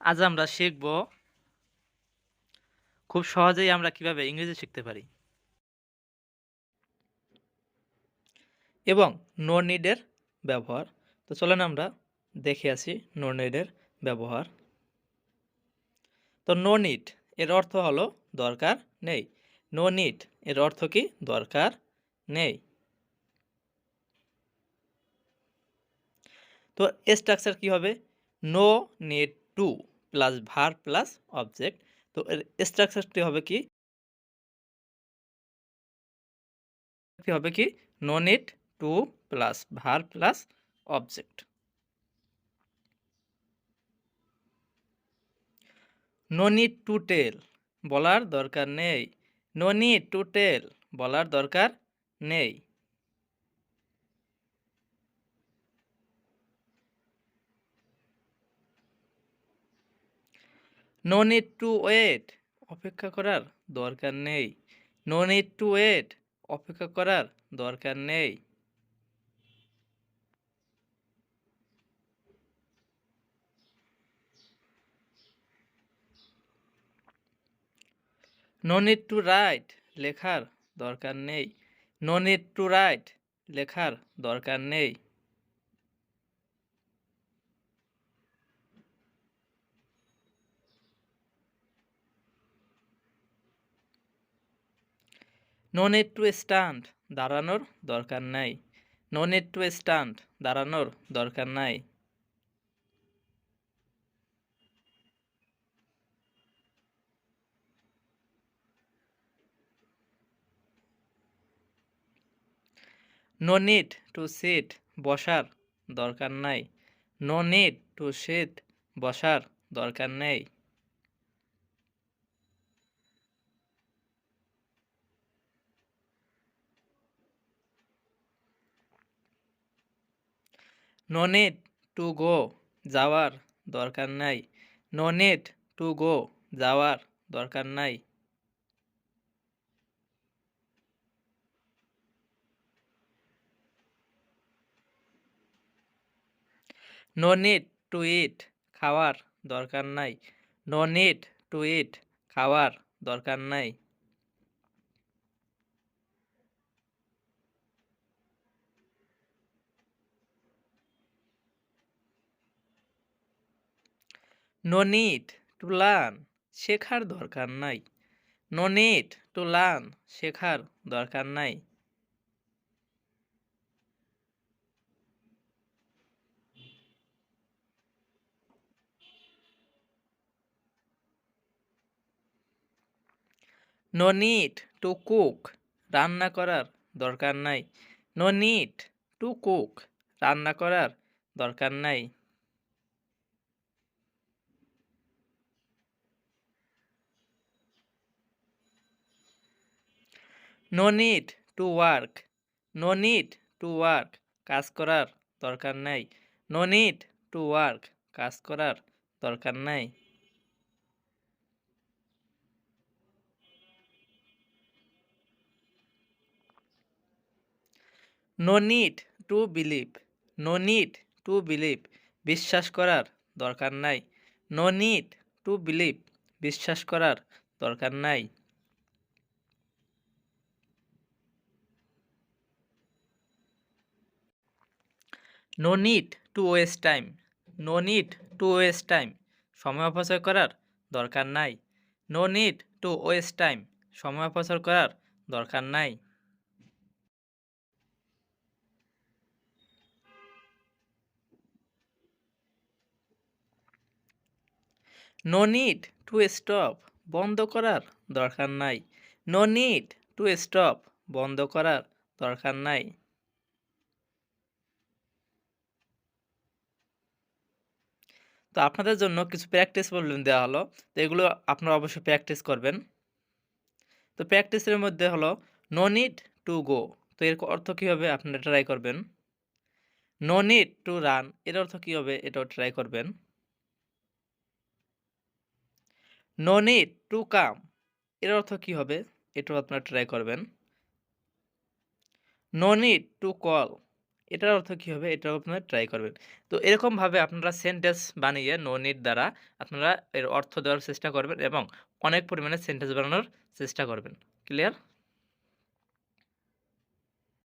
আজ আমরা শিখব খুব সহজেই আমরা কীভাবে ইংরেজি শিখতে পারি। এবং নো নিডের ব্যবহার। তো চলেন আমরা দেখে আসি নো নিডের ব্যবহার। তো নো নিড এর অর্থ হলো দরকার নেই। নো নিড এর অর্থ কি? দরকার নেই। তো স্ট্রাকচার কি হবে? No need to plus verb plus object. তো এর স্ট্রাকচারটি হবে কি? হবে কি? None it, to plus verb plus object. No need to tell বলার দরকার নেই। নো নিড টু টেল বলার দরকার নেই। নো নিড টু ওয়েট অপেক্ষা করার দরকার নেই। নো নিড টু ওয়েট অপেক্ষা করার দরকার নেই। নো নিড টু রাইট লেখার দরকার নেই। নো নিড টু রাইট লেখার দরকার নেই। নো নিড টু স্ট্যান্ড দাঁড়ানোর দরকার নাই। নো নিড টু স্ট্যান্ড দাঁড়ানোর দরকার নাই। নো নিড টু সিট বসার দরকার নাই। নো নিড টু সিট বসার দরকার নেই। নো নিড টু গো যাওয়ার দরকার নাই। নো নিড টু গো যাওয়ার দরকার নাই। নো নিড টু ইট খাওয়ার দরকার নাই। নো নিড টু ইট খাওয়ার দরকার নাই। নো নিড টু লার্ন শেখার দরকার নাই। নো নিড টু লার্ন শেখার দরকার নাই। নো নিড টু কুক রান্না করার দরকার নাই। নো নিড টু কুক রান্না করার দরকার নাই। No need to work no need to work কাজ করার দরকার নাই। নো নিড টু ওয়ার্ক কাজ করার দরকার নাই। No need to believe no need to believe বিশ্বাস করার দরকার নাই। নো নিড টু বিলিভ বিশ্বাস করার দরকার নাই। No need to waste time no need to waste time সময় অপচয় করার দরকার নাই। No need to waste time সময় অপচয় করার দরকার নাই। নো নিড টু স্টপ বন্ধ করার দরকার নাই। নো নিড টু স্টপ বন্ধ করার দরকার নাই। তো আপনাদের জন্য কিছু প্র্যাকটিস প্রবলেম দেওয়া হলো, তো এগুলো আপনারা অবশ্যই প্র্যাকটিস করবেন। তো প্র্যাকটিসের মধ্যে হলো নো নিড টু গো তো এর অর্থ কী হবে? আপনারা ট্রাই করবেন। নো নিড টু রান এর অর্থ কী হবে? এটাও ট্রাই করবেন। নো নিড টু কাম এর অর্থ কী হবে? এটাও আপনারা ট্রাই করবেন। নো নিড টু কল এটার অর্থ কী হবে? এটাও আপনারা ট্রাই করবেন। তো এরকমভাবে আপনারা সেন্টেন্স বানিয়ে নো নিট দ্বারা আপনারা এর অর্থ দেওয়ার চেষ্টা করবেন এবং অনেক পরিমাণে সেন্টেন্স বানানোর চেষ্টা করবেন। ক্লিয়ার?